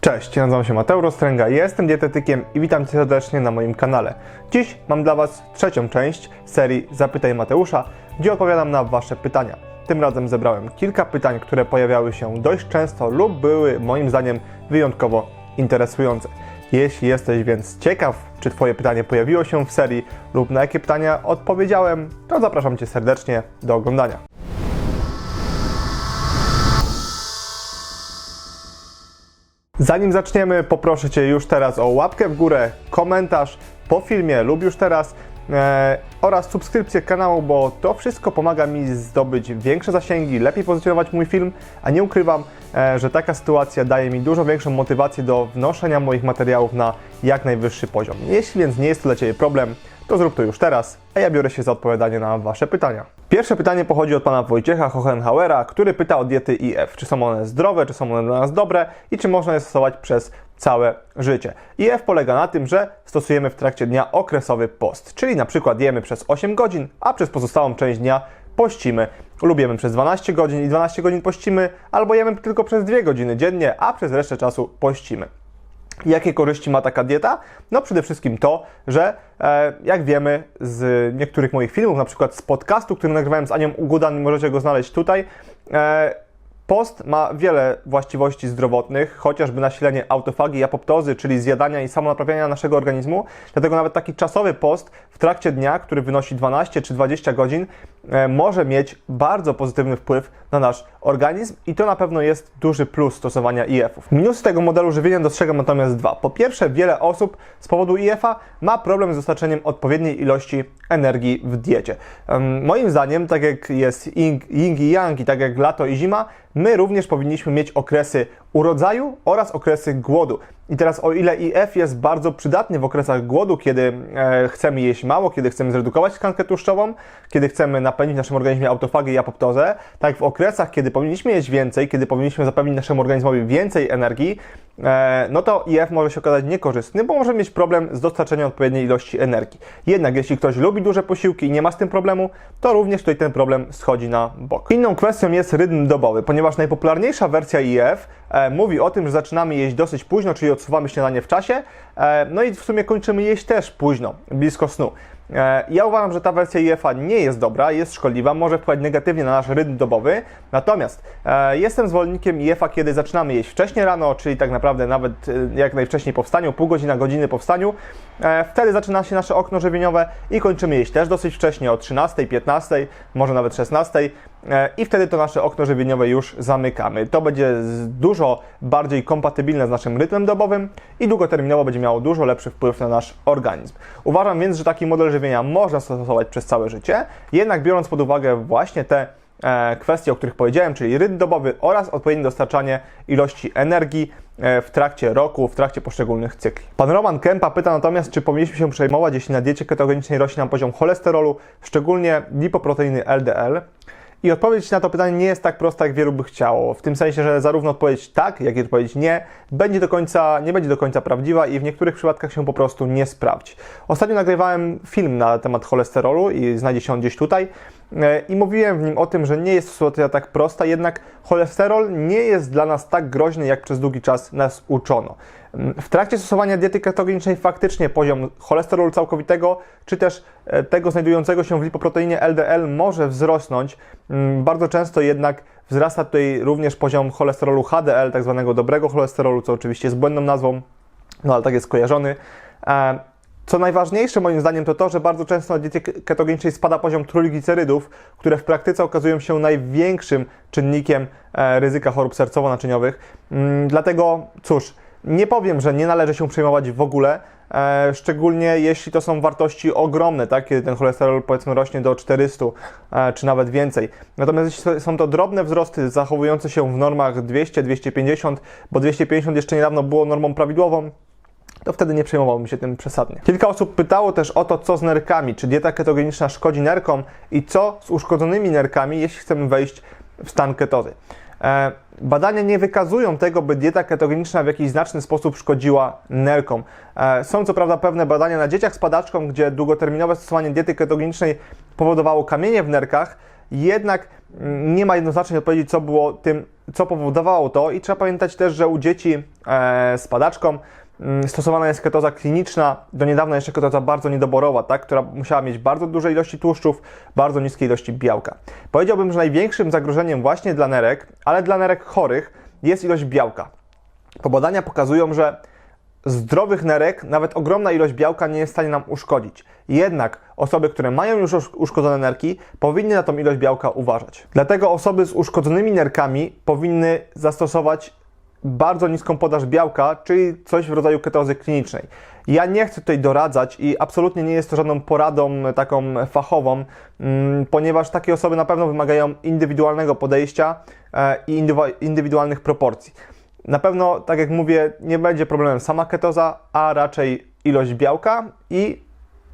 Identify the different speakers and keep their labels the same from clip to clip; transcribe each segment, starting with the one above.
Speaker 1: Cześć, nazywam się Mateusz Rostręga, jestem dietetykiem i witam Cię serdecznie na moim kanale. Dziś mam dla Was trzecią część serii Zapytaj Mateusza, gdzie odpowiadam na Wasze pytania. Tym razem zebrałem kilka pytań, które pojawiały się dość często lub były moim zdaniem wyjątkowo interesujące. Jeśli jesteś więc ciekaw, czy Twoje pytanie pojawiło się w serii lub na jakie pytania odpowiedziałem, to zapraszam Cię serdecznie do oglądania. Zanim zaczniemy, poproszę Cię już teraz o łapkę w górę, komentarz po filmie lub już teraz e, oraz subskrypcję kanału, bo to wszystko pomaga mi zdobyć większe zasięgi, lepiej pozycjonować mój film, a nie ukrywam, e, że taka sytuacja daje mi dużo większą motywację do wnoszenia moich materiałów na jak najwyższy poziom. Jeśli więc nie jest to dla Ciebie problem, to zrób to już teraz, a ja biorę się za odpowiadanie na Wasze pytania. Pierwsze pytanie pochodzi od pana Wojciecha Hohenhauera, który pyta o diety IF. Czy są one zdrowe, czy są one dla nas dobre i czy można je stosować przez całe życie. IF polega na tym, że stosujemy w trakcie dnia okresowy post, czyli na przykład jemy przez 8 godzin, a przez pozostałą część dnia pościmy. Lub jemy przez 12 godzin i 12 godzin pościmy, albo jemy tylko przez 2 godziny dziennie, a przez resztę czasu pościmy. Jakie korzyści ma taka dieta? No przede wszystkim to, że e, jak wiemy z niektórych moich filmów, na przykład z podcastu, który nagrywałem z Anią Ugudan, możecie go znaleźć tutaj, e, Post ma wiele właściwości zdrowotnych, chociażby nasilenie autofagii i apoptozy, czyli zjadania i samonaprawiania naszego organizmu. Dlatego nawet taki czasowy post w trakcie dnia, który wynosi 12 czy 20 godzin, może mieć bardzo pozytywny wpływ na nasz organizm i to na pewno jest duży plus stosowania IF-ów. Minusy tego modelu żywienia dostrzegam natomiast dwa. Po pierwsze, wiele osób z powodu IF-a ma problem z dostarczeniem odpowiedniej ilości energii w diecie. Moim zdaniem, tak jak jest yin yin i yang i tak jak lato i zima, my również powinniśmy mieć okresy urodzaju oraz okresy głodu. I teraz o ile IF jest bardzo przydatny w okresach głodu, kiedy e, chcemy jeść mało, kiedy chcemy zredukować tkankę tłuszczową, kiedy chcemy napędzić naszym organizmie autofagię i apoptozę, tak w okresach, kiedy powinniśmy jeść więcej, kiedy powinniśmy zapewnić naszemu organizmowi więcej energii, e, no to IF może się okazać niekorzystny, bo może mieć problem z dostarczeniem odpowiedniej ilości energii. Jednak jeśli ktoś lubi duże posiłki i nie ma z tym problemu, to również tutaj ten problem schodzi na bok. Inną kwestią jest rytm dobowy, ponieważ najpopularniejsza wersja IF e, mówi o tym, że zaczynamy jeść dosyć późno, czyli odsuwamy śniadanie w czasie, e, no i w sumie kończymy jeść też późno, blisko snu. E, Ja uważam, że ta wersja IF-a nie jest dobra, jest szkodliwa, może wpływać negatywnie na nasz rytm dobowy. Natomiast e, jestem zwolennikiem IF-a, kiedy zaczynamy jeść wcześnie rano, czyli tak naprawdę nawet e, jak najwcześniej po wstaniu, pół godzina, godziny po wstaniu. E, Wtedy zaczyna się nasze okno żywieniowe i kończymy jeść też dosyć wcześnie, o 13, 15, może nawet 16. E, I wtedy to nasze okno żywieniowe już zamykamy. To będzie dużo bardziej kompatybilne z naszym rytmem dobowym i długoterminowo będzie miało dużo lepszy wpływ na nasz organizm. Uważam więc, że taki model żywienia można stosować przez całe życie, jednak biorąc pod uwagę właśnie te kwestie, o których powiedziałem, czyli rytm dobowy oraz odpowiednie dostarczanie ilości energii e, w trakcie roku, w trakcie poszczególnych cykli. Pan Roman Kępa pyta natomiast, czy powinniśmy się przejmować, jeśli na diecie ketogenicznej rośnie nam poziom cholesterolu, szczególnie lipoproteiny LDL. I odpowiedź na to pytanie nie jest tak prosta, jak wielu by chciało. W tym sensie, że zarówno odpowiedź tak, jak i odpowiedź nie będzie do końca, nie będzie do końca prawdziwa i w niektórych przypadkach się po prostu nie sprawdzi. Ostatnio nagrywałem film na temat cholesterolu i znajdzie się on gdzieś tutaj. E, I mówiłem w nim o tym, że nie jest sytuacja tak prosta, jednak cholesterol nie jest dla nas tak groźny, jak przez długi czas nas uczono. W trakcie stosowania diety ketogenicznej faktycznie poziom cholesterolu całkowitego, czy też e, tego znajdującego się w lipoproteinie LDL może wzrosnąć. Mm, Bardzo często jednak wzrasta tutaj również poziom cholesterolu HDL, tak zwanego dobrego cholesterolu, co oczywiście jest błędną nazwą, no ale tak jest kojarzony. Co najważniejsze moim zdaniem to to, że bardzo często na diecie ketogenicznej spada poziom trójglicerydów, które w praktyce okazują się największym czynnikiem e, ryzyka chorób sercowo-naczyniowych. Mm, Dlatego cóż, nie powiem, że nie należy się przejmować w ogóle, e, szczególnie jeśli to są wartości ogromne, tak? kiedy ten cholesterol powiedzmy rośnie do 400 e, czy nawet więcej. Natomiast jeśli są to drobne wzrosty zachowujące się w normach 200-250, bo 250 jeszcze niedawno było normą prawidłową, to wtedy nie przejmowałbym się tym przesadnie. Kilka osób pytało też o to, co z nerkami, czy dieta ketogeniczna szkodzi nerkom i co z uszkodzonymi nerkami, jeśli chcemy wejść w stan ketozy. E, Badania nie wykazują tego, by dieta ketogeniczna w jakiś znaczny sposób szkodziła nerkom. E, Są co prawda pewne badania na dzieciach z padaczką, gdzie długoterminowe stosowanie diety ketogenicznej powodowało kamienie w nerkach, jednak mm, nie ma jednoznacznej odpowiedzi, co było tym, co powodowało to i trzeba pamiętać też, że u dzieci e, z padaczką stosowana jest ketoza kliniczna, do niedawna jeszcze ketoza bardzo niedoborowa, tak, która musiała mieć bardzo duże ilości tłuszczów, bardzo niskie ilości białka. Powiedziałbym, że największym zagrożeniem właśnie dla nerek, ale dla nerek chorych jest ilość białka. Bo badania pokazują, że zdrowych nerek nawet ogromna ilość białka nie jest w stanie nam uszkodzić. Jednak osoby, które mają już usz- uszkodzone nerki, powinny na tą ilość białka uważać. Dlatego osoby z uszkodzonymi nerkami powinny zastosować bardzo niską podaż białka, czyli coś w rodzaju ketozy klinicznej. Ja nie chcę tutaj doradzać i absolutnie nie jest to żadną poradą taką fachową, mm, ponieważ takie osoby na pewno wymagają indywidualnego podejścia e, i indywidualnych proporcji. Na pewno, tak jak mówię, nie będzie problemem sama ketoza, a raczej ilość białka i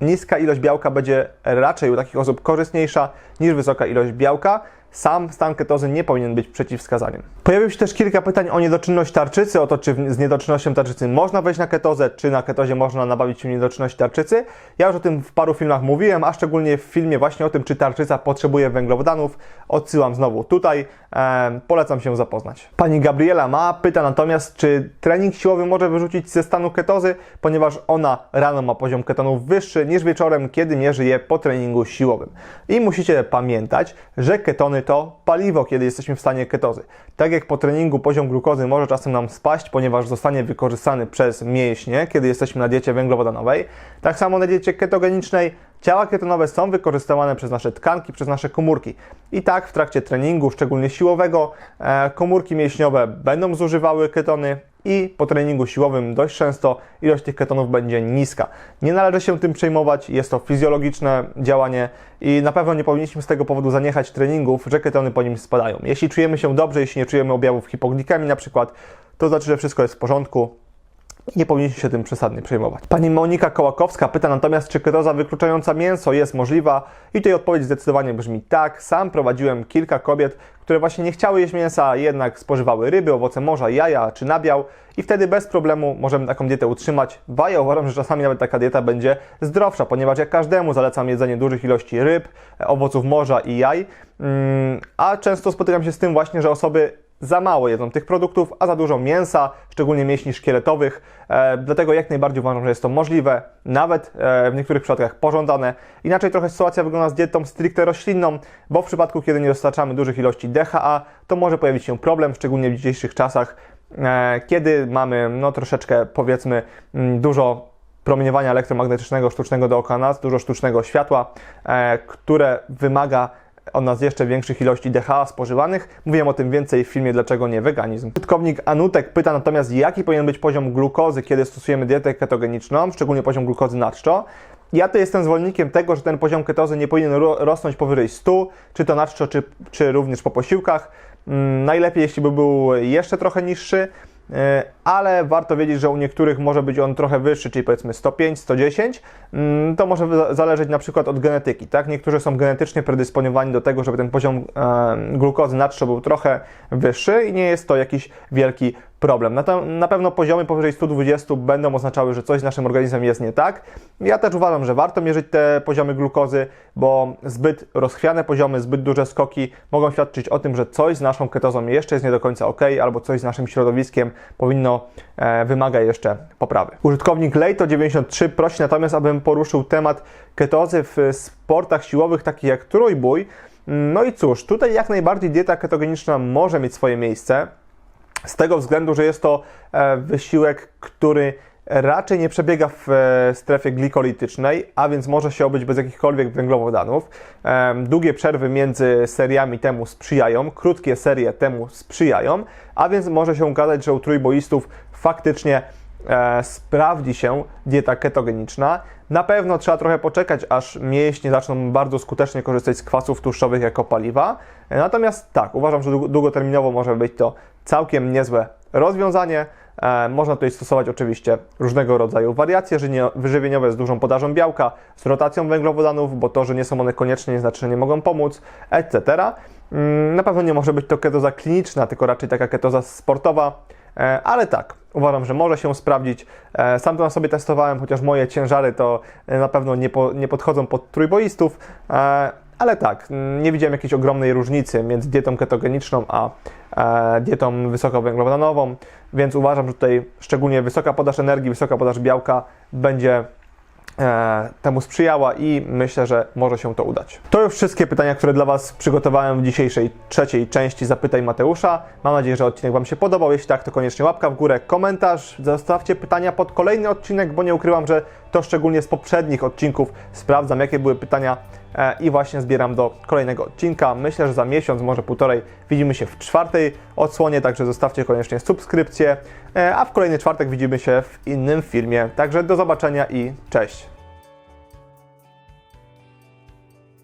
Speaker 1: niska ilość białka będzie raczej u takich osób korzystniejsza niż wysoka ilość białka. Sam stan ketozy nie powinien być przeciwwskazaniem. Pojawiło się też kilka pytań o niedoczynność tarczycy, o to, czy z niedoczynnością tarczycy można wejść na ketozę, czy na ketozie można nabawić się niedoczynności tarczycy. Ja już o tym w paru filmach mówiłem, a szczególnie w filmie właśnie o tym, czy tarczyca potrzebuje węglowodanów. Odsyłam znowu tutaj, e, polecam się zapoznać. Pani Gabriela ma pyta natomiast, czy trening siłowy może wyrzucić ze stanu ketozy, ponieważ ona rano ma poziom ketonów wyższy niż wieczorem, kiedy mierzy je po treningu siłowym. I musicie pamiętać, że ketony to paliwo, kiedy jesteśmy w stanie ketozy. Tak jak po treningu poziom glukozy może czasem nam spaść, ponieważ zostanie wykorzystany przez mięśnie, kiedy jesteśmy na diecie węglowodanowej, tak samo na diecie ketogenicznej ciała ketonowe są wykorzystywane przez nasze tkanki, przez nasze komórki. I tak w trakcie treningu, szczególnie siłowego, e, komórki mięśniowe będą zużywały ketony i po treningu siłowym dość często ilość tych ketonów będzie niska. Nie należy się tym przejmować, jest to fizjologiczne działanie i na pewno nie powinniśmy z tego powodu zaniechać treningów, że ketony po nim spadają. Jeśli czujemy się dobrze, jeśli nie czujemy objawów hipoglikemii na przykład, to znaczy, że wszystko jest w porządku, nie powinniśmy się tym przesadnie przejmować. Pani Monika Kołakowska pyta natomiast, czy ketoza wykluczająca mięso jest możliwa? I tutaj odpowiedź zdecydowanie brzmi tak. Sam prowadziłem kilka kobiet, które właśnie nie chciały jeść mięsa, jednak spożywały ryby, owoce morza, jaja czy nabiał i wtedy bez problemu możemy taką dietę utrzymać. Ba, uważam, że czasami nawet taka dieta będzie zdrowsza, ponieważ jak każdemu zalecam jedzenie dużych ilości ryb, owoców morza i jaj, mm, a często spotykam się z tym właśnie, że osoby za mało jedzą tych produktów, a za dużo mięsa, szczególnie mięśni szkieletowych. E, dlatego jak najbardziej uważam, że jest to możliwe, nawet e, w niektórych przypadkach pożądane. Inaczej trochę sytuacja wygląda z dietą stricte roślinną, bo w przypadku, kiedy nie dostarczamy dużych ilości DHA, to może pojawić się problem, szczególnie w dzisiejszych czasach, e, kiedy mamy no, troszeczkę, powiedzmy, m, dużo promieniowania elektromagnetycznego sztucznego dookoła nas, dużo sztucznego światła, e, które wymaga nas jeszcze większych ilości DHA spożywanych. Mówiłem o tym więcej w filmie Dlaczego nie weganizm. Użytkownik Anutek pyta natomiast, jaki powinien być poziom glukozy, kiedy stosujemy dietę ketogeniczną, szczególnie poziom glukozy na czczo. Ja to jestem zwolennikiem tego, że ten poziom ketozy nie powinien ro- rosnąć powyżej 100, czy to na czczo, czy, czy również po posiłkach. Mm, najlepiej, jeśli by był jeszcze trochę niższy. E, ale warto wiedzieć, że u niektórych może być on trochę wyższy, czyli powiedzmy 105, 110. Mm, To może za- zależeć na przykład od genetyki, tak? Niektórzy są genetycznie predysponowani do tego, żeby ten poziom e, glukozy natrzo był trochę wyższy i nie jest to jakiś wielki problem. Na, to, na pewno poziomy powyżej 120 będą oznaczały, że coś z naszym organizmem jest nie tak. Ja też uważam, że warto mierzyć te poziomy glukozy, bo zbyt rozchwiane poziomy, zbyt duże skoki mogą świadczyć o tym, że coś z naszą ketozą jeszcze jest nie do końca ok, albo coś z naszym środowiskiem powinno e, wymaga jeszcze poprawy. Użytkownik Lejto93 prosi natomiast, abym poruszył temat ketozy w sportach siłowych, takich jak trójbój. No i cóż, tutaj jak najbardziej dieta ketogeniczna może mieć swoje miejsce. Z tego względu, że jest to e, wysiłek, który raczej nie przebiega w e, strefie glikolitycznej, a więc może się obyć bez jakichkolwiek węglowodanów. E, Długie przerwy między seriami temu sprzyjają, krótkie serie temu sprzyjają, a więc może się okazać, że u trójboistów faktycznie e, sprawdzi się dieta ketogeniczna. Na pewno trzeba trochę poczekać, aż mięśnie zaczną bardzo skutecznie korzystać z kwasów tłuszczowych jako paliwa. E, Natomiast tak, uważam, że dłu- długoterminowo może być to całkiem niezłe rozwiązanie. E, Można tutaj stosować oczywiście różnego rodzaju wariacje wyżywieniowe z dużą podażą białka, z rotacją węglowodanów, bo to, że nie są one koniecznie, nie znaczy, że nie mogą pomóc, etc. Mm, Na pewno nie może być to ketoza kliniczna, tylko raczej taka ketoza sportowa. Ale tak, uważam, że może się sprawdzić. E, Sam to na sobie testowałem, chociaż moje ciężary to e, na pewno nie, po, nie podchodzą pod trójboistów, e, ale tak, mm, nie widziałem jakiejś ogromnej różnicy między dietą ketogeniczną a dietą wysokowęglowodanową, więc uważam, że tutaj szczególnie wysoka podaż energii, wysoka podaż białka będzie temu sprzyjała i myślę, że może się to udać. To już wszystkie pytania, które dla Was przygotowałem w dzisiejszej trzeciej części Zapytaj Mateusza. Mam nadzieję, że odcinek Wam się podobał. Jeśli tak, to koniecznie łapka w górę, komentarz, zostawcie pytania pod kolejny odcinek, bo nie ukrywam, że to szczególnie z poprzednich odcinków sprawdzam, jakie były pytania e, i właśnie zbieram do kolejnego odcinka. Myślę, że za miesiąc, może półtorej widzimy się w czwartej odsłonie, także zostawcie koniecznie subskrypcję, e, a w kolejny czwartek widzimy się w innym filmie. Także do zobaczenia i cześć!